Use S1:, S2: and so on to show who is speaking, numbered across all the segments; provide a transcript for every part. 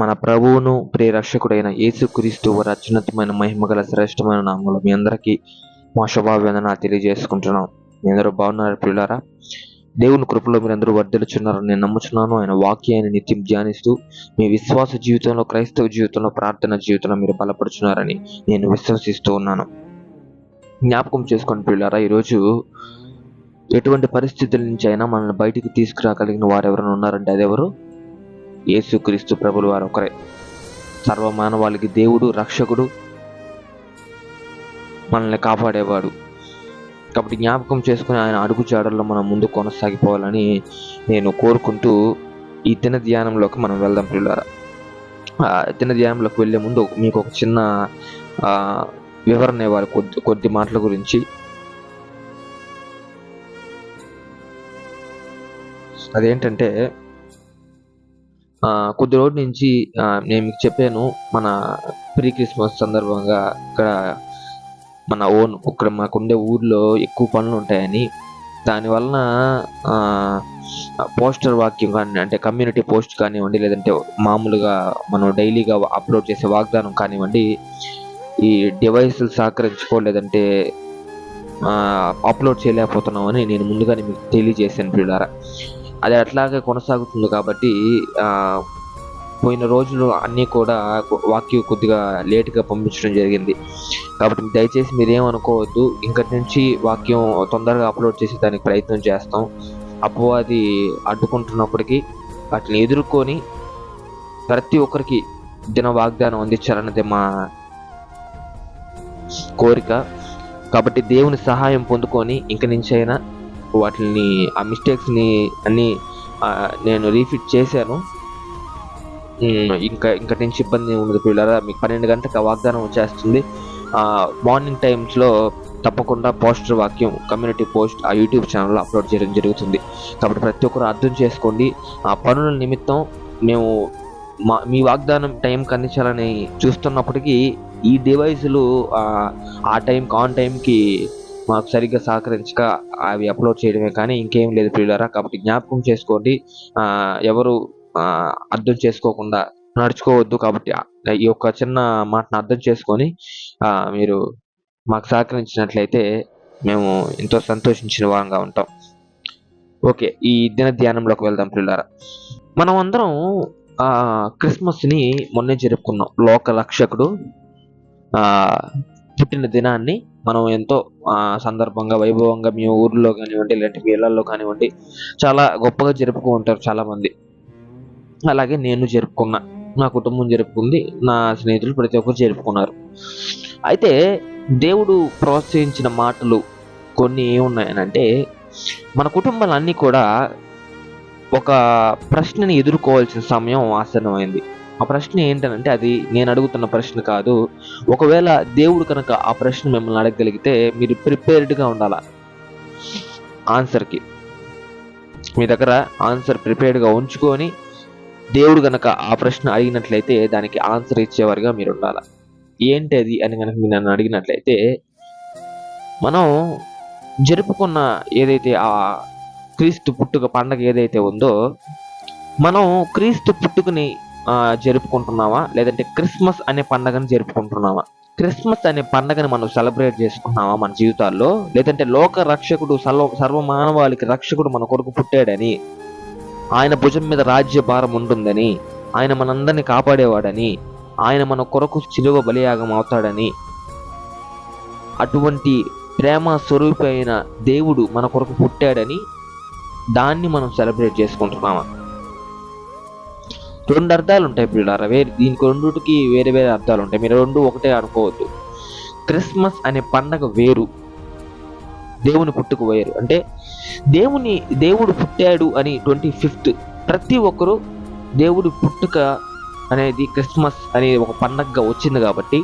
S1: మన ప్రభువును ప్రియరక్షకుడైన యేసుక్రీస్తు వారి అత్యున్నతమైన మహిమగల శ్రేష్టమైన నామలు మీ అందరికీ మా శుభాభివందన తెలియజేసుకుంటున్నాం. మీ అందరూ బాగున్నారు ప్రియులారా దేవుని కృపలో మీరందరూ వర్ధలుచున్నారని నేను నమ్ముచున్నాను. ఆయన వాక్యాన్ని నిత్యం ధ్యానిస్తూ మీ విశ్వాస జీవితంలో క్రైస్తవ జీవితంలో ప్రార్థన జీవితంలో మీరు బలపడుచున్నారని నేను విశ్వసిస్తూ ఉన్నాను. జ్ఞాపకం చేసుకోండి ప్రియులారా ఈరోజు ఎటువంటి పరిస్థితుల నుంచి అయినా మనల్ని బయటికి తీసుకురాగలిగిన వారు ఎవరైనా ఉన్నారంటే అదెవరు? యేసుక్రీస్తు ప్రభులు వారు ఒకరే సర్వమానవాళికి దేవుడు రక్షకుడు మనల్ని కాపాడేవాడు. కాబట్టి జ్ఞాపకం చేసుకుని ఆయన అడుగు జాడల్లో మనం ముందు కొనసాగిపోవాలని నేను కోరుకుంటూ ఈ దిన ధ్యానంలోకి మనం వెళ్దాం పిల్లరా దిన ధ్యానంలోకి వెళ్ళే ముందు మీకు ఒక చిన్న వివరణ ఇవ్వాలి కొద్ది కొద్ది మాటల గురించి. అదేంటంటే కొద్ది రోజుల నుంచి నేను మీకు చెప్పాను మన ప్రీ క్రిస్మస్ సందర్భంగా ఇక్కడ మన ఓన్ ఇక్కడ మాకుండే ఊర్లో ఎక్కువ పనులు ఉంటాయని. దానివలన పోస్టర్ వాక్యం కానీ అంటే కమ్యూనిటీ పోస్ట్ కానివ్వండి లేదంటే మామూలుగా మనం డైలీగా అప్లోడ్ చేసే వాగ్దానం కానివ్వండి ఈ డివైస్లు సహకరించుకోలేదంటే అప్లోడ్ చేయలేకపోతున్నామని నేను ముందుగానే మీకు తెలియజేశాను పిల్లారా అది అట్లాగే కొనసాగుతుంది కాబట్టి పోయిన రోజులు అన్నీ కూడా వాక్యం కొద్దిగా లేట్గా పంపించడం జరిగింది. కాబట్టి దయచేసి మీరేమనుకోవద్దు. ఇంకటి నుంచి వాక్యం తొందరగా అప్లోడ్ చేసే దానికి ప్రయత్నం చేస్తాం. అపవాది అడ్డుకుంటున్నప్పటికీ వాటిని ఎదుర్కొని ప్రతి ఒక్కరికి దిన వాగ్దానం అందించాలన్నది మా కోరిక. కాబట్టి దేవుని సహాయం పొందుకొని ఇంక నుంచి అయినా వాటిని ఆ మిస్టేక్స్ని అన్నీ నేను రీఫిట్ చేశాను. ఇంకా ఇంకా నుంచి ఇబ్బంది ఉండదు పిల్లరా మీకు పన్నెండు గంటలకు వాగ్దానం వచ్చేస్తుంది. మార్నింగ్ టైమ్స్లో తప్పకుండా పోస్టర్ వాక్యం కమ్యూనిటీ పోస్ట్ ఆ యూట్యూబ్ ఛానల్లో అప్లోడ్ చేయడం జరుగుతుంది. కాబట్టి ప్రతి ఒక్కరు అర్థం చేసుకోండి. ఆ పనుల నిమిత్తం మేము మా మీ వాగ్దానం టైంకి అందించాలని చూస్తున్నప్పటికీ ఈ డివైసులు ఆ టైంకి ఆన్ టైంకి మాకు సరిగ్గా సహకరించక అవి అప్లోడ్ చేయడమే కానీ ఇంకేం లేదు ప్రియులరా. కాబట్టి జ్ఞాపకం చేసుకోండి. ఎవరు అర్థం చేసుకోకుండా నడుచుకోవద్దు కాబట్టి ఈ యొక్క చిన్న మాటను అర్థం చేసుకొని మీరు మాకు సహకరించినట్లయితే మేము ఎంతో సంతోషించిన వారంగా ఉంటాం. ఓకే ఈ దిన ధ్యానంలోకి వెళ్దాం పిల్లరా మనం అందరం క్రిస్మస్ని మొన్నే జరుపుకున్నాం. లోక రక్షకుడు పుట్టిన దినాన్ని మనం ఎంతో సందర్భంగా వైభవంగా మీ ఊర్లో కానివ్వండి ఇలాంటి మీ ఇళ్ళలో కానివ్వండి చాలా గొప్పగా జరుపుకుంటారు చాలామంది. అలాగే నేను జరుపుకున్నా నా కుటుంబం జరుపుకుంది నా స్నేహితులు ప్రతి ఒక్కరు జరుపుకున్నారు. అయితే దేవుడు ప్రోత్సహించిన మాటలు కొన్ని ఏమున్నాయనంటే మన కుటుంబాలన్నీ కూడా ఒక ప్రశ్నని ఎదుర్కోవాల్సిన సమయం ఆసన్నమైంది. ఆ ప్రశ్న ఏంటనంటే అది నేను అడుగుతున్న ప్రశ్న కాదు. ఒకవేళ దేవుడు కనుక ఆ ప్రశ్న మిమ్మల్ని అడగగలిగితే మీరు ప్రిపేర్డ్గా ఉండాలా? ఆన్సర్కి. మీ దగ్గర ఆన్సర్ ప్రిపేర్డ్గా ఉంచుకొని దేవుడు కనుక ఆ ప్రశ్న అడిగినట్లయితే దానికి ఆన్సర్ ఇచ్చేవారుగా మీరు ఉండాలి? ఏంటి అది అని కనుక మీరు నన్ను అడిగినట్లయితే మనం జరుపుకున్న ఏదైతే ఆ క్రీస్తు పుట్టుక పండగ ఏదైతే ఉందో మనం క్రీస్తు పుట్టుకని జరుపుకుంటున్నామా లేదంటే క్రిస్మస్ అనే పండగని జరుపుకుంటున్నామా క్రిస్మస్ అనే పండగని మనం సెలబ్రేట్ చేసుకుంటున్నామా మన జీవితాల్లో? లేదంటే లోక రక్షకుడు సర్వ సర్వ మానవాళికి రక్షకుడు మన కొరకు పుట్టాడని? ఆయన భుజం మీద రాజ్య భారం ఉంటుందని? ఆయన మనందరిని కాపాడేవాడని? ఆయన మన కొరకు చిలువ బలియాగం అవుతాడని? అటువంటి ప్రేమ స్వరూపి అయిన దేవుడు మన కొరకు పుట్టాడని? దాన్ని మనం సెలబ్రేట్ చేసుకుంటున్నామా రెండు అర్థాలు ఉంటాయి పిల్లలారా వేరే దీనికి రెండుకి వేరే వేరే అర్థాలు ఉంటాయి. మీరు రెండు ఒకటే అనుకోవద్దు. క్రిస్మస్ అనే పండగ వేరు. దేవుని పుట్టుక వేరు. అంటే దేవుని దేవుడు పుట్టాడు అని ట్వంటీ ఫిఫ్త్ ప్రతి ఒక్కరూ దేవుడి పుట్టుక అనేది క్రిస్మస్ అనే ఒక పండగగా వచ్చింది కాబట్టి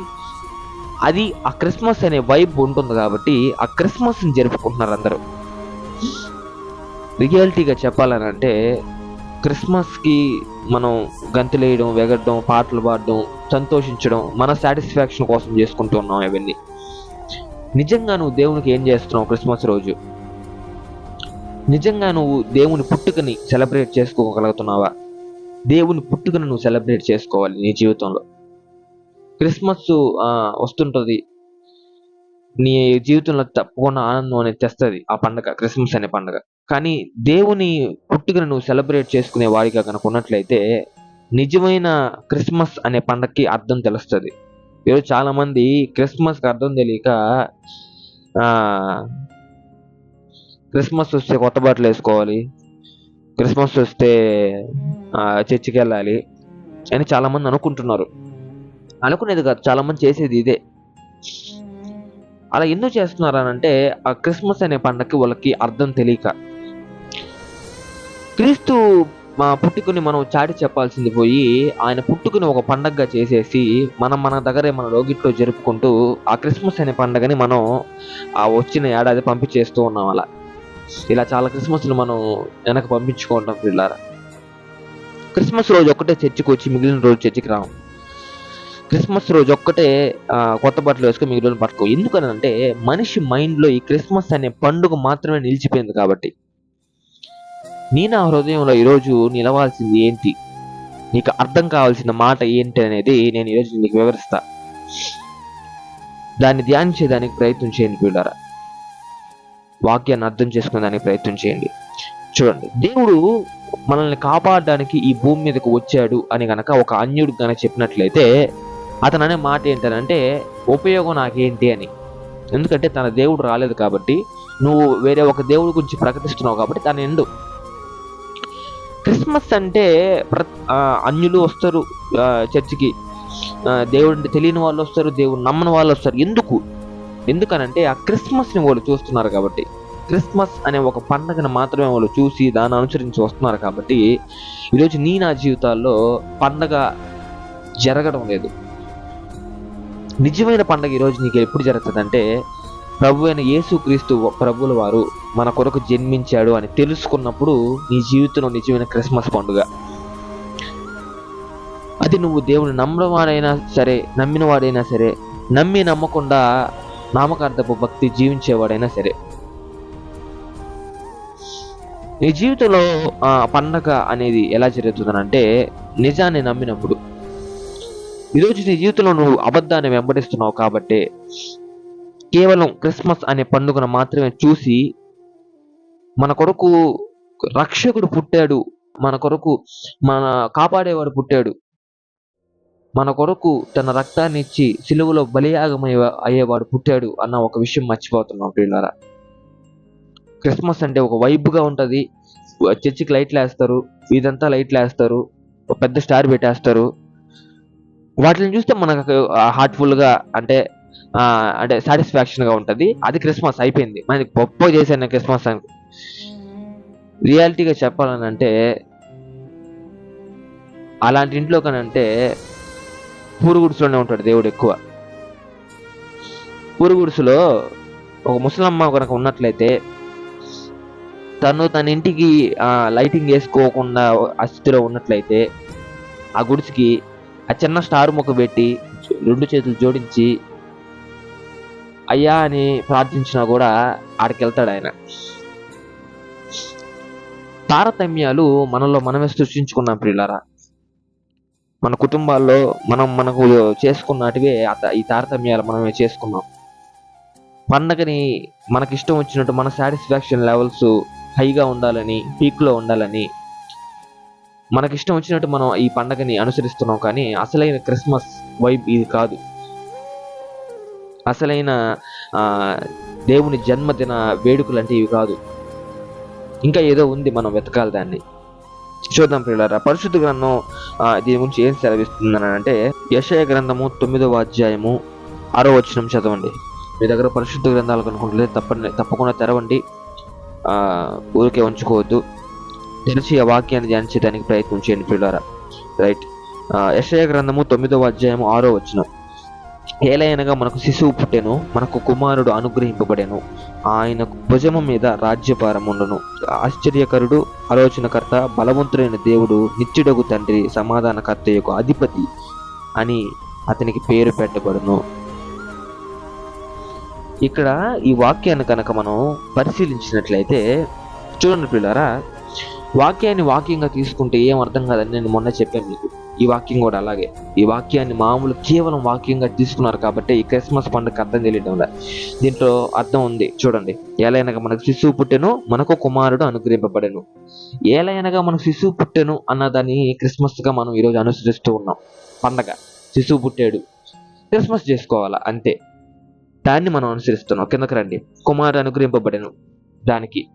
S1: అది ఆ క్రిస్మస్ అనే వైబ్ ఉంటుంది కాబట్టి ఆ క్రిస్మస్ని జరుపుకుంటున్నారు అందరూ. రియాలిటీగా చెప్పాలని అంటే క్రిస్మస్కి మనం గంతులేయడం వెగడడం పాటలు పాడడం సంతోషించడం మన సాటిస్ఫాక్షన్ కోసం చేసుకుంటూ ఉన్నాం ఇవన్నీ. నిజంగా నువ్వు దేవునికి ఏం చేస్తున్నావు క్రిస్మస్ రోజు? నిజంగా నువ్వు దేవుని పుట్టుకని సెలబ్రేట్ చేసుకోగలుగుతున్నావా? దేవుని పుట్టుకను నువ్వు సెలబ్రేట్ చేసుకోవాలి నీ జీవితంలో. క్రిస్మస్ ఆ, వస్తుంటుంది. నీ జీవితంలో తప్పకుండా ఆనందం అనేది తెస్తుంది ఆ పండగ క్రిస్మస్ అనే పండగ. కానీ దేవుని పుట్టుకను నువ్వు సెలబ్రేట్ చేసుకునే వాడిగా కనుక ఉన్నట్లయితే నిజమైన క్రిస్మస్ అనే పండగకి అర్థం తెలుస్తుంది. ఈరోజు చాలామంది క్రిస్మస్కి అర్థం తెలియక క్రిస్మస్ వస్తే కొత్త బట్టలు వేసుకోవాలి క్రిస్మస్ వస్తే చర్చికి వెళ్ళాలి అని చాలామంది అనుకుంటున్నారు. అనుకునేది కాదు చాలామంది చేసేది ఇదే. అలా ఎందుకు చేస్తున్నారు అని అంటే ఆ క్రిస్మస్ అనే పండగకి వాళ్ళకి అర్థం తెలియక. క్రీస్తు మా పుట్టుకుని మనం చాటి చెప్పాల్సింది పోయి ఆయన పుట్టుకుని ఒక పండగగా చేసేసి మనం మన దగ్గరే మన లోగిట్లో జరుపుకుంటూ ఆ క్రిస్మస్ అనే పండగని మనం ఆ వచ్చిన ఏడాది పంపించేస్తూ ఉన్నాం అలా. ఇలా చాలా క్రిస్మస్లు మనం వెనక పంపించుకుంటాం పిల్లారా క్రిస్మస్ రోజు ఒక్కటే చర్చికి వచ్చి మిగిలిన రోజు చర్చికి రాము క్రిస్మస్ రోజు ఒక్కటే కొత్త బట్టలు వేసుకుని మిగిలిన పట్టుకో. ఎందుకని అంటే మనిషి మైండ్లో ఈ క్రిస్మస్ అనే పండుగ మాత్రమే నిలిచిపోయింది కాబట్టి. నీ నా హృదయంలో ఈరోజు నిలవాల్సింది ఏంటి? నీకు అర్థం కావాల్సిన మాట ఏంటి అనేది నేను ఈరోజు నీకు వివరిస్తా. దాన్ని ధ్యానించేదానికి ప్రయత్నం చేయండి పిల్లరా వాక్యాన్ని అర్థం చేసుకునేదానికి ప్రయత్నం చేయండి. చూడండి దేవుడు మనల్ని కాపాడడానికి ఈ భూమి మీదకి వచ్చాడు అని గనక ఒక అన్యుడు గనక చెప్పినట్లయితే అతను అనే మాట ఏంటనంటే ఉపయోగం నాకేంటి? అని. ఎందుకంటే తన దేవుడు రాలేదు కాబట్టి నువ్వు వేరే ఒక దేవుడి గురించి ప్రకటిస్తున్నావు కాబట్టి తన ఎండు క్రిస్మస్ అంటే ప్ర అన్యులు వస్తారు చర్చికి. ఆ, దేవుడిని తెలియని వాళ్ళు వస్తారు దేవుడు నమ్మని వాళ్ళు వస్తారు. ఎందుకు? ఎందుకనంటే ఆ క్రిస్మస్ని వాళ్ళు చూస్తున్నారు కాబట్టి. క్రిస్మస్ అనే ఒక పండగను మాత్రమే వాళ్ళు చూసి దాన్ని అనుసరించి వస్తున్నారు కాబట్టి ఈరోజు నీ నా జీవితాల్లో పండగ జరగడం లేదు. నిజమైన పండగ ఈరోజు నీకు ఎప్పుడు జరుగుతుందంటే ప్రభు అయిన యేసుక్రీస్తు ప్రభుల వారు మన కొరకు జన్మించాడు అని తెలుసుకున్నప్పుడు నీ జీవితంలో నిజమైన క్రిస్మస్ పండుగ. అది నువ్వు దేవుని నమ్మడం వాడైనా సరే నమ్మిన వాడైనా సరే నమ్మి నమ్మకుండా నామకార్థపు భక్తి జీవించేవాడైనా సరే. నీ జీవితంలో ఆ పండగ అనేది ఎలా జరుగుతుందనంటే నిజాన్ని నమ్మినప్పుడు. ఈరోజు నీ జీవితంలో నువ్వు అబద్ధాన్ని వెంబడిస్తున్నావు కాబట్టి కేవలం క్రిస్మస్ అనే పండుగను మాత్రమే చూసి మన కొరకు రక్షకుడు పుట్టాడు. మన కొరకు మన కాపాడేవాడు పుట్టాడు. మన కొరకు తన రక్తాన్ని ఇచ్చి సిలువలో బలియాగమయ్యే అయ్యేవాడు పుట్టాడు అన్న ఒక విషయం మర్చిపోతున్నాం పిల్లరా క్రిస్మస్ అంటే ఒక వైబ్గా ఉంటుంది. చర్చికి లైట్లు వేస్తారు ఇదంతా లైట్లు వేస్తారు ఒక పెద్ద స్టార్ పెట్టేస్తారు. వాటిని చూస్తే మనకు హార్ట్ఫుల్గా అంటే అంటే సాటిస్ఫాక్షన్గా ఉంటుంది. అది క్రిస్మస్ అయిపోయింది. మనకి గొప్ప చేశాను క్రిస్మస్ అని. రియాలిటీగా చెప్పాలని అంటే అలాంటి ఇంట్లో కనంటే పూరుగుడుసులోనే ఉంటాడు దేవుడు ఎక్కువ. పూరుగుడుసులో ఒక ముసలమ్మ కనుక ఉన్నట్లయితే తను తన ఇంటికి లైటింగ్ వేసుకోకుండా ఆ స్థితిలో ఉన్నట్లయితే ఆ గుడిసికి ఆ చిన్న స్టార్ మొక్క పెట్టి రెండు చేతులు జోడించి అయ్యా అని ప్రార్థించినా కూడా ఆడికెళ్తాడు ఆయన. తారతమ్యాలు మనలో మనమే సృష్టించుకున్నాం ప్రియులారా. మన కుటుంబాల్లో మనం మనకు చేసుకున్నటివే ఈ తారతమ్యాలు మనమే చేసుకున్నాం. పండగని మనకి ఇష్టం వచ్చినట్టు మన సాటిస్ఫాక్షన్ లెవెల్స్ హైగా ఉండాలని పీక్లో ఉండాలని మనకిష్టం వచ్చినట్టు మనం ఈ పండగని అనుసరిస్తున్నాం కానీ అసలైన క్రిస్మస్ వైబ్ ఇది కాదు. అసలైన దేవుని జన్మదిన వేడుకలు అంటే ఇవి కాదు. ఇంకా ఏదో ఉంది మనం వెతకాలి దాన్ని. చూద్దాం పిల్లరా పరిశుద్ధ గ్రంథం దీని గురించి ఏం సెలవిస్తుందని అంటే యశయ గ్రంథము తొమ్మిదవ అధ్యాయము ఆరో వచనం చదవండి. మీ దగ్గర పరిశుద్ధ గ్రంథాలు కనుకుంటే తప్పని తప్పకుండా తెరవండి. ఊరికే ఉంచుకోవద్దు. తెలిసి ఆ వాక్యాన్ని ధ్యానించడానికి ప్రయత్నం చేయండి పిల్లరా రైట్. యశయ గ్రంథము తొమ్మిదవ అధ్యాయము ఆరో వచనం. ఏలయనగా మనకు శిశువు పుట్టెను మనకు కుమారుడు అనుగ్రహింపబడెను. ఆయన భుజము మీద రాజ్యభారం ఉండను. ఆశ్చర్యకరుడు ఆలోచనకర్త బలవంతుడైన దేవుడు నిత్యుడగు తండ్రి సమాధానకర్త యొక్క అధిపతి అని అతనికి పేరు పెట్టబడును. ఇక్కడ ఈ వాక్యాన్ని కనుక మనం పరిశీలించినట్లయితే చూడండి పిల్లరా వాక్యాన్ని వాక్యంగా తీసుకుంటే ఏం అర్థం కాదని నేను మొన్న చెప్పాను మీకు. ఈ వాక్యం కూడా అలాగే. ఈ వాక్యాన్ని మామూలు కేవలం వాక్యంగా తీసుకున్నారు కాబట్టి ఈ క్రిస్మస్ పండుగ అర్థం తెలియడం లేదు. దీంట్లో అర్థం ఉంది. చూడండి. ఏలైనగా మనకు శిశువు పుట్టెను మనకు కుమారుడు అనుగ్రహింపబడెను. ఏలైనగా మనకు శిశువు పుట్టెను అన్నదాన్ని క్రిస్మస్గా మనం ఈరోజు అనుసరిస్తూ ఉన్నాం. పండగ. శిశువు పుట్టాడు. క్రిస్మస్ చేసుకోవాలా? అంతే. దాన్ని మనం అనుసరిస్తున్నాం. కిందకి రండి. కుమారుడు అనుగ్రహింపబడెను దానికి.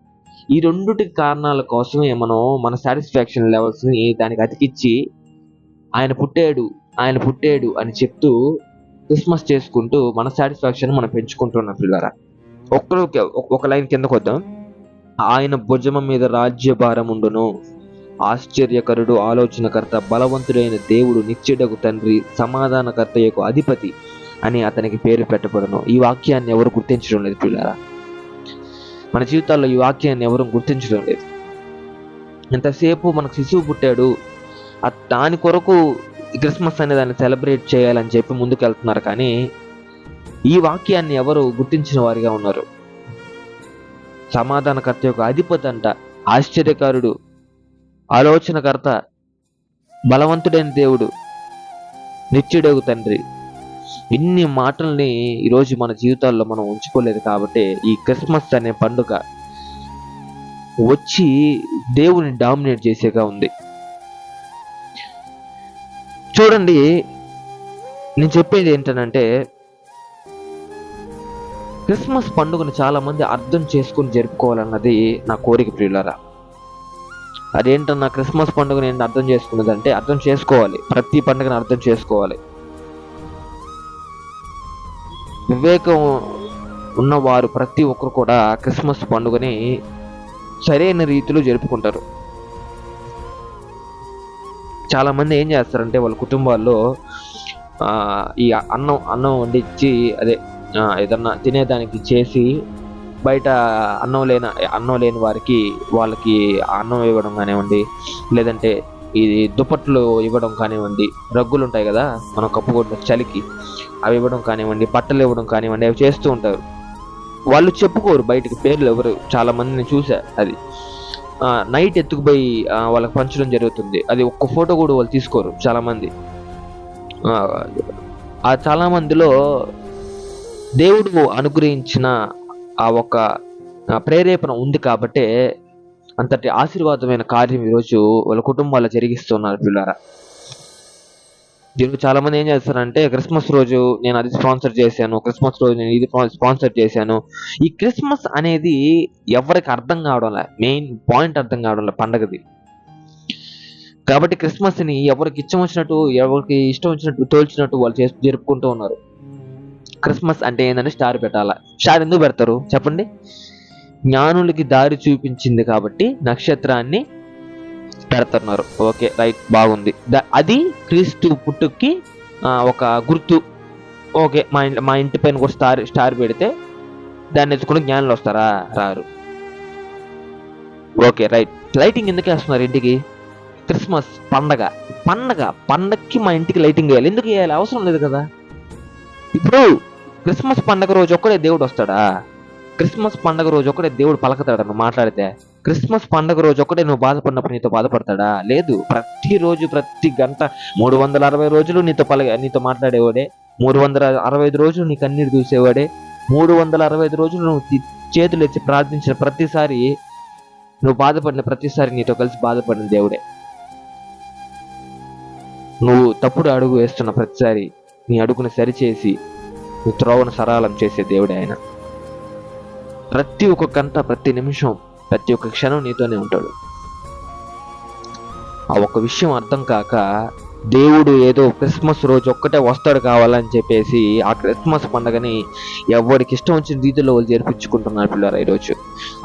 S1: ఈ రెండుటి కారణాల కోసమే మనం మన సాటిస్ఫాక్షన్ లెవెల్స్ని దానికి అతికిచ్చి ఆయన పుట్టాడు ఆయన పుట్టాడు అని చెప్తూ క్రిస్మస్ చేసుకుంటూ మన సాటిస్ఫాక్షన్ మనం పెంచుకుంటున్నాం పిల్లరా. ఒక్కరు ఒక లైన్ కిందకు వద్దాం. ఆయన భుజం మీద రాజ్యభారం ఉండును. ఆశ్చర్యకరుడు ఆలోచనకర్త బలవంతుడైన దేవుడు నిత్యుడకు తండ్రి సమాధానకర్త యొక్క అధిపతి అని అతనికి పేరు పెట్టబడను. ఈ వాక్యాన్ని ఎవరు గుర్తించడం లేదు పిల్లరా. మన జీవితాల్లో ఈ వాక్యాన్ని ఎవరు గుర్తించడం లేదు. ఎంతసేపు మనకు శిశువు పుట్టాడు. దాని కొరకు క్రిస్మస్ అనే దాన్ని సెలబ్రేట్ చేయాలని చెప్పి ముందుకు వెళ్తున్నారు కానీ ఈ వాక్యాన్ని ఎవరు గుర్తించిన వారిగా ఉన్నారు? సమాధానకర్త యొక్క అధిపతి అంట ఆశ్చర్యకారుడు ఆలోచనకర్త బలవంతుడైన దేవుడు నిత్యుడగు తండ్రి. ఇన్ని మాటల్ని ఈరోజు మన జీవితాల్లో మనం ఉంచుకోలేదు కాబట్టి ఈ క్రిస్మస్ అనే పండుగ వచ్చి దేవుని డామినేట్ చేసేగా ఉంది. చూడండి నేను చెప్పేది ఏంటనంటే క్రిస్మస్ పండుగను చాలా మంది అర్థం చేసుకుని జరుపుకోవాలన్నది నా కోరిక ప్రియులరా. అదేంటన్నా క్రిస్మస్ పండుగ నేను అర్థం చేసుకున్నదంటే అర్థం చేసుకోవాలి. ప్రతి పండుగను అర్థం చేసుకోవాలి. వివేకం ఉన్నవారు ప్రతి ఒక్కరు కూడా క్రిస్మస్ పండుగని సరైన రీతిలో జరుపుకుంటారు. చాలా మంది ఏం చేస్తారంటే వాళ్ళ కుటుంబాల్లో ఈ అన్నం అన్నం వండించి అదే ఏదన్నా తినేదానికి చేసి బయట అన్నం లేని అన్నం లేని వారికి వాళ్ళకి అన్నం ఇవ్వడం కానివ్వండి లేదంటే ఇది దుప్పట్లు ఇవ్వడం కానివ్వండి రగ్గులు ఉంటాయి కదా మనం కప్పుకుంటున్న చలికి అవి ఇవ్వడం కానివ్వండి బట్టలు ఇవ్వడం కానివ్వండి అవి చేస్తూ ఉంటారు. వాళ్ళు చెప్పుకోరు బయటకు పేర్లు ఎవరు చాలా మందిని చూసా అది. నైట్ ఎత్తుకుపోయి వాళ్ళకి పంచడం జరుగుతుంది. అది ఒక్క ఫోటో కూడా వాళ్ళు తీసుకోరు చాలామంది. ఆ, చాలామందిలో దేవుడు అనుగ్రహించిన ఆ ఒక ప్రేరేపణ ఉంది కాబట్టే అంతటి ఆశీర్వాదమైన కార్యం ఈరోజు వాళ్ళ కుటుంబాల్లో జరిగిస్తున్నారు పిల్లారా. దీనికి చాలా మంది ఏం చేస్తారంటే క్రిస్మస్ రోజు నేను అది స్పాన్సర్ చేశాను క్రిస్మస్ రోజు నేను ఇది స్పాన్సర్ చేశాను. ఈ క్రిస్మస్ అనేది ఎవరికి అర్థం కావడంలే మెయిన్ పాయింట్ అర్థం కావడంలే పండగది. కాబట్టి క్రిస్మస్ని ఎవరికి ఇష్టం వచ్చినట్టు ఎవరికి ఇష్టం వచ్చినట్టు తోల్చినట్టు వాళ్ళు చేసి జరుపుకుంటూ ఉన్నారు. క్రిస్మస్ అంటే ఏంటంటే స్టార్ పెట్టాలా? స్టార్ ఎందుకు పెడతారు? చెప్పండి. జ్ఞానులకి దారి చూపించింది కాబట్టి నక్షత్రాన్ని పెడుతున్నారు. ఓకే రైట్ బాగుంది. అది క్రీస్తు పుట్టుకి ఒక గుర్తు. ఓకే మా ఇంటి మా ఇంటి పైన కూడా స్టార్ స్టార్ పెడితే దాన్ని ఎత్తుకుని జ్ఞానులు వస్తారా? రారు. Okay right. లైటింగ్ ఎందుకు వేస్తున్నారు ఇంటికి? క్రిస్మస్ పండగ. పండగ పండగకి మా ఇంటికి లైటింగ్ వేయాలి. ఎందుకు వేయాలి? అవసరం లేదు కదా. ఇప్పుడు క్రిస్మస్ పండగ రోజు ఒక్కడే దేవుడు వస్తాడా? క్రిస్మస్ పండగ రోజు ఒక్కడే దేవుడు పలకతాడు నువ్వు మాట్లాడితే. క్రిస్మస్ పండగ రోజు ఒక్కడే నువ్వు బాధపడినప్పుడు నీతో బాధపడతాడా? లేదు. ప్రతిరోజు ప్రతి గంట మూడు వందల అరవై రోజులు నీతో పలగ నీతో మాట్లాడేవాడే. మూడు వందల అరవై ఐదు రోజులు నీ కన్నీరు చూసేవాడే మూడు వందల అరవై ఐదు రోజులు నువ్వు చేతులు ఎత్తి ప్రార్థించిన ప్రతిసారి నువ్వు బాధపడిన ప్రతిసారి నీతో కలిసి బాధపడిన దేవుడే. నువ్వు తప్పుడు అడుగు వేస్తున్న ప్రతిసారి నీ అడుగును సరిచేసి నీ త్రోవను సరళం చేసే దేవుడే ఆయన. ప్రతి ఒక్క గంట ప్రతి నిమిషం ప్రతి ఒక్క క్షణం నీతోనే ఉంటాడు. ఆ ఒక్క విషయం అర్థం కాక దేవుడు ఏదో క్రిస్మస్ రోజు ఒక్కటే వస్తాడు కావాలని చెప్పేసి ఆ క్రిస్మస్ పండగని ఎవరికి ఇష్టం వచ్చిన రీతిలో వాళ్ళు జరిపించుకుంటున్నారు పిల్లారా ఈరోజు.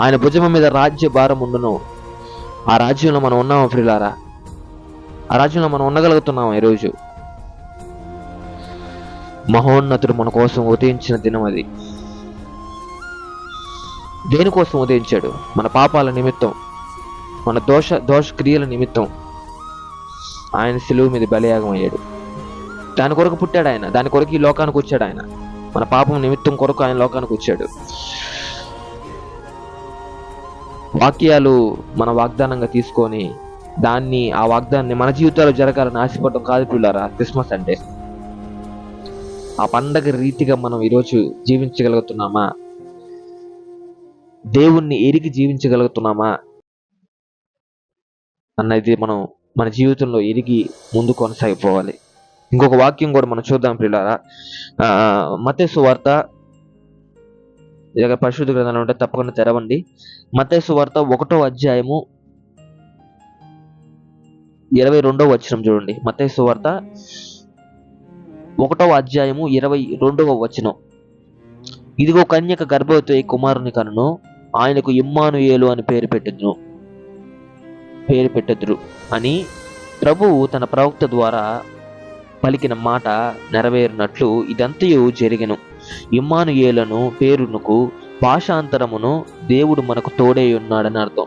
S1: ఆయన భుజం మీద రాజ్య భారం ఉండును. ఆ రాజ్యంలో మనం ఉన్నామా పిల్లారా? ఆ రాజ్యంలో మనం ఉండగలుగుతున్నాం ఈరోజు? మహోన్నతుడు మన కోసం ఉదయించిన దినం అది దేనికోసం ఉదయించాడు? మన పాపాల నిమిత్తం మన దోష దోష క్రియల నిమిత్తం ఆయన సెలువు మీద బలయాగం అయ్యాడు దాని కొరకు పుట్టాడు ఆయన. దాని కొరకు ఈ లోకానికి వచ్చాడు ఆయన. మన పాపం నిమిత్తం కొరకు ఆయన లోకానికి వచ్చాడు. వాక్యాలు మన వాగ్దానంగా తీసుకొని దాన్ని ఆ వాగ్దాన్ని మన జీవితాల్లో జరగాలని ఆశపడడం కాదు పిల్లారా క్రిస్మస్ అంటే. ఆ పండగ రీతిగా మనం ఈరోజు జీవించగలుగుతున్నామా? దేవుణ్ణి ఎరిగి జీవించగలుగుతున్నామా? అన్నది మనం మన జీవితంలో ఎరిగి ముందు కొనసాగిపోవాలి. ఇంకొక వాక్యం కూడా మనం చూద్దాం పిల్లారా మతేసు వార్త ఇక పరిశుద్ధ గ్రంథాలు ఉంటే తప్పకుండా తెరవండి. మతేసు వార్త ఒకటో అధ్యాయము ఇరవై రెండవ వచనం చూడండి. మతేసు వార్త ఒకటవ అధ్యాయము ఇరవై రెండవ వచనం. ఇదిగో కన్యక గర్భవతి కుమారుని కనును ఆయనకు ఇమ్మానుయేలు అని పేరు పెట్టెదును. పేరు పెట్టెదురు. అని ప్రభువు తన ప్రవక్త ద్వారా పలికిన మాట నెరవేరినట్లు ఇదంతయు జరిగను. ఇమ్మానుయేలను పేరునకు భాషాంతరమును దేవుడు మనకు తోడై ఉన్నాడని అర్థం.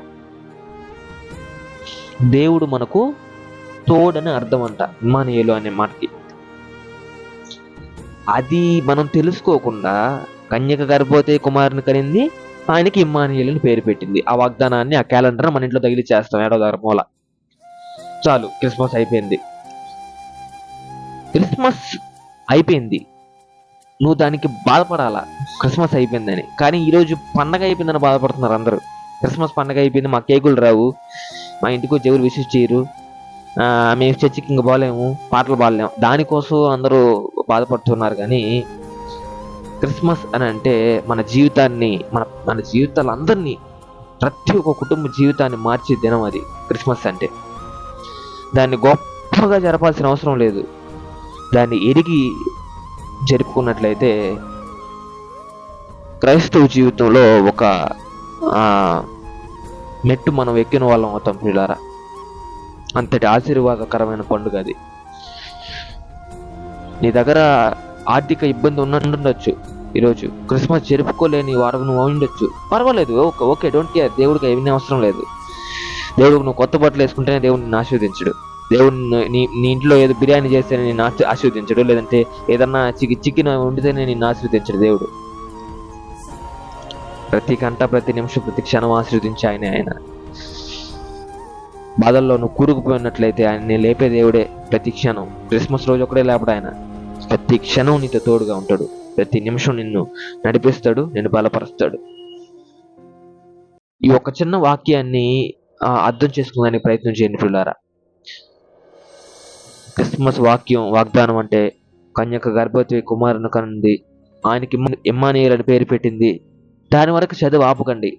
S1: దేవుడు మనకు తోడని అర్థం అంట ఇమ్మానుయేలు అనే మాటకి. అది మనం తెలుసుకోకుండా కన్యక గర్భవతి కుమారుని కనింది ఆయనకి ఇమ్మానియల్ పేరు పెట్టింది. ఆ వాగ్దానాన్ని ఆ క్యాలెండర్ మన ఇంట్లో తగిలి చేస్తాం. ఏడో దారి మూల. చాలు క్రిస్మస్ అయిపోయింది. క్రిస్మస్ అయిపోయింది. నువ్వు దానికి బాధపడాలా? క్రిస్మస్ అయిపోయిందని. కానీ ఈరోజు పండగ అయిపోయిందని బాధపడుతున్నారు అందరూ. క్రిస్మస్ పండగ అయిపోయింది మా కేకులు రావు. మా ఇంటికి చెవులు విసిట్ చేయరు. మేము చర్చికి ఇంక బాగలేము పాటలు బాగలేము దానికోసం అందరూ బాధపడుతున్నారు కానీ క్రిస్మస్ అని అంటే మన జీవితాన్ని మన మన జీవితాలందరినీ ప్రతి ఒక్క కుటుంబ జీవితాన్ని మార్చే దినం అది క్రిస్మస్ అంటే. దాన్ని గొప్పగా జరపాల్సిన అవసరం లేదు. దాన్ని ఎరిగి జరుపుకున్నట్లయితే క్రైస్తవ జీవితంలో ఒక మెట్టు మనం ఎక్కిన వాళ్ళం అవుతాం పిల్లారా అంతటి ఆశీర్వాదకరమైన పండుగ అది. నీ దగ్గర ఆర్థిక ఇబ్బంది ఉన్నట్టుండొచ్చు. ఈరోజు. క్రిస్మస్ జరుపుకోలేని వారం నువ్వు ఉండొచ్చు. పర్వాలేదు ఓకే ఓకే డోంట్ కేర్ దేవుడికి ఏమీ అవసరం లేదు. దేవుడికి నువ్వు కొత్త బట్టలు వేసుకుంటేనే దేవుడిని నిన్ను ఆశీర్వదించడు. దేవుడిని నీ నీ ఇంట్లో ఏదో బిర్యానీ చేస్తే నేను ఆశీర్వదించడు. లేదంటే ఏదన్నా చికి చికెన్ వండితేనే నేను ఆశీర్వదించడు దేవుడు. ప్రతి గంట ప్రతి నిమిషం ప్రతి క్షణం ఆశీర్వదించి ఆయన ఆయన. బాధల్లో నువ్వు కూరుకుపోయినట్లయితే ఆయన్ని లేపే దేవుడే ప్రతి క్షణం. క్రిస్మస్ రోజు ఒకడే లేపడు ఆయన. ప్రతి క్షణం నీతో తోడుగా ఉంటాడు. ప్రతి నిమిషం నిన్ను నడిపిస్తాడు నిన్ను బలపరుస్తాడు. ఈ ఒక చిన్న వాక్యాన్ని అర్థం చేసుకోవడానికి ప్రయత్నం చేయండి పిల్లారా క్రిస్మస్ వాక్యం వాగ్దానం అంటే కన్యక గర్భవతి కుమారుని కనుంది ఆయనకి ఇమ్మానియల్ అని పేరు పెట్టింది. దాని వరకు చదువు ఆపకండి.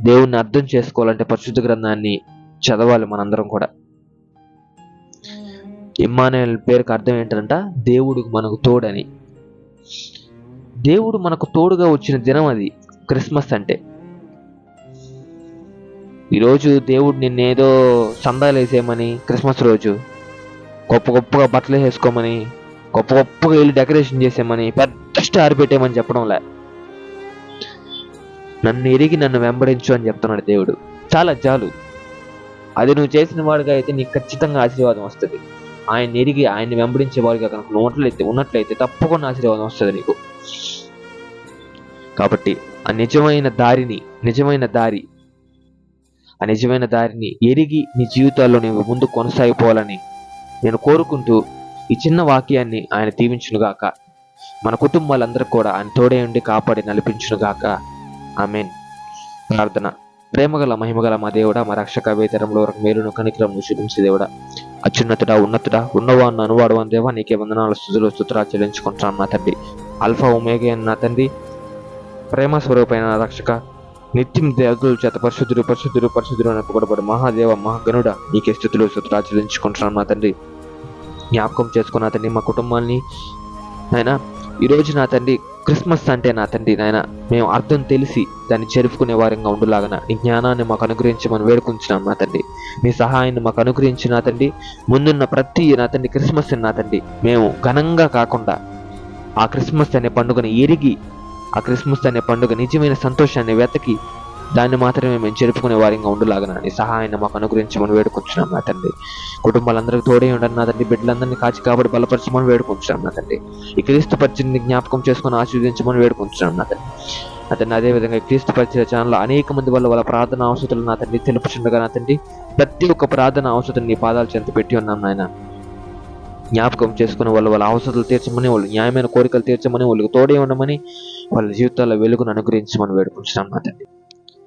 S1: దేవుణ్ణి అర్థం చేసుకోవాలంటే పరిశుద్ధ గ్రంథాన్ని చదవాలి మనందరం కూడా. ఇమ్మానుయేల్ పేరుకి అర్థం ఏంటంట దేవుడు మనకు తోడని. దేవుడు మనకు తోడుగా వచ్చిన దినం అది క్రిస్మస్ అంటే. ఈరోజు దేవుడు నిన్నేదో సందాలు వేసేయమని క్రిస్మస్ రోజు గొప్ప గొప్పగా బట్టలు వేసుకోమని గొప్ప గొప్పగా వెళ్ళి డెకరేషన్ చేసేమని పెద్ద స్టార్ పెట్టేయమని చెప్పడంలే. నన్ను ఎరిగి నన్ను వెంబడించు అని చెప్తున్నాడు దేవుడు. చాలా చాలు అది నువ్వు చేసిన వాడిగా అయితే నీకు ఖచ్చితంగా ఆశీర్వాదం వస్తుంది. ఆయన ఎరిగి ఆయన్ని వెంబడించే వారికి కనుక నోట్లయితే ఉన్నట్లయితే తప్పకుండా ఆశీర్వాదం వస్తుంది నీకు. కాబట్టి ఆ నిజమైన దారిని నిజమైన దారి ఆ నిజమైన దారిని ఎరిగి నీ జీవితాల్లో నీవు ముందు కొనసాగిపోవాలని నేను కోరుకుంటూ ఈ చిన్న వాక్యాన్ని ఆయన దీవించునుగాక. మన కుటుంబాలందరూ కూడా ఆయన తోడే ఉండి కాపాడి నడిపించునుగాక. ఆమెన్. ప్రార్థన. ప్రేమగల మహిమగల మా దేవుడా మా రక్షక వేతరంలో వరకు మేలును కనికరం చూపించే దేవుడా. అత్యున్నతుడా ఉన్నతుడా ఉన్నవాడు అనువాడు అని దేవా నీకే వందనాలు స్థుతులు స్థుతురా చెల్లించుకుంటున్నాను నా తండ్రి. అల్ఫా ఒమేగా అని నా తండ్రి ప్రేమ స్వరూపమైన రక్షక నిత్యం దేవతలు చేత పరిశుద్ధుడు పరిశుద్ధుడు పరిశుద్ధుడు అని పొగడబడు మహాదేవ మహాగనుడ నీకే స్థుతులు స్థుతురా చెల్లించుకుంటున్నాను నా తండ్రి. జ్ఞాపకం చేసుకున్న తండ్రి మా కుటుంబాన్ని ఆయన ఈరోజు నా తండ్రి క్రిస్మస్ అంటే నా తండ్రి నాయన మేము అర్థం తెలిసి దాన్ని జరుపుకునే వారంగా ఉండులాగన నీ జ్ఞానాన్ని మాకు అనుగ్రహించమని వేడుకుంటున్నాం నా తండ్రి. మీ సహాయాన్ని మాకు అనుగ్రహించి నా తండ్రి. ముందున్న ప్రతి నా తండ్రి క్రిస్మస్ నా తండ్రి. మేము ఘనంగా కాకుండా ఆ క్రిస్మస్ అనే పండుగను ఎరిగి ఆ క్రిస్మస్ అనే పండుగ నిజమైన సంతోషాన్ని వెతకి దాన్ని మాత్రమే మేము జరుపుకునే వారిగా ఉండులాగన. సహాయాన్ని మాకు అనుగ్రహించమని వేడుకుంటున్నాం నా తండ్రి. కుటుంబాలందరికీ తోడే ఉండండి నా తండ్రి. బిడ్డలందరినీ కాచి కాబట్టి బలపరచమని వేడుకుంటున్నాం నా తండ్రి. ఈ క్రీస్తు పరిచయని జ్ఞాపకం చేసుకుని ఆశీర్వదించమని వేడుకుంటున్నాం నా తండ్రి. అతన్ని అదేవిధంగా క్రీస్తు పరిచయ ఛానల్లో అనేక మంది వల్ల వాళ్ళ ప్రార్థన అవసరాలు నా తండ్రి తెలుపుచుండగా నా తండ్రి ప్రతి ఒక్క ప్రార్థన అవసరం నీ పాదాలు చెంత పెట్టి ఉన్నాం నాయన. జ్ఞాపకం చేసుకుని వాళ్ళు వాళ్ళ అవసరాలు తీర్చమని వాళ్ళు న్యాయమైన కోరికలు తీర్చమని వాళ్ళకి తోడే ఉండమని వాళ్ళ జీవితాల్లో వెలుగును అనుగ్రహించమని వేడుకుంటున్నాం నా తండ్రి.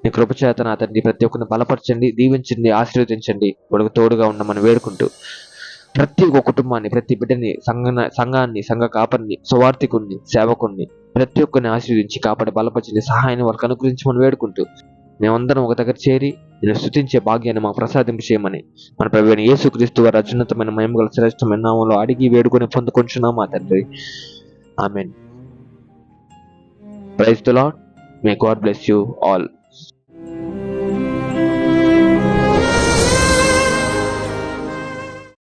S1: నీ కృపచేత నా తండ్రి ప్రతి ఒక్కరిని బలపరచండి దీవించండి ఆశీర్వదించండి. వాళ్ళకి తోడుగా ఉండమని వేడుకుంటూ ప్రతి ఒక్క కుటుంబాన్ని ప్రతి బిడ్డని సంఘ సంఘాన్ని సంఘ కాపరిని సువార్థికుణ్ణి సేవకుణ్ణి ప్రతి ఒక్కరిని ఆశీర్వదించి కాపాడి బలపరచండి సహాయాన్ని వాళ్ళకి అనుగ్రహించమని వేడుకుంటూ మేమందరం ఒక దగ్గర చేరి నేను స్థుతించే భాగ్యాన్ని మాకు ప్రసాదింపు చేయమని మన ప్రవీణ యేసుక్రీస్తు వారి అత్యున్నతమైన మహిమగల శ్రేష్టమైన నామంలో అడిగి వేడుకొని పొందుకొంచున్నాం మా తండ్రి. Amen. Praise the lord may God bless you all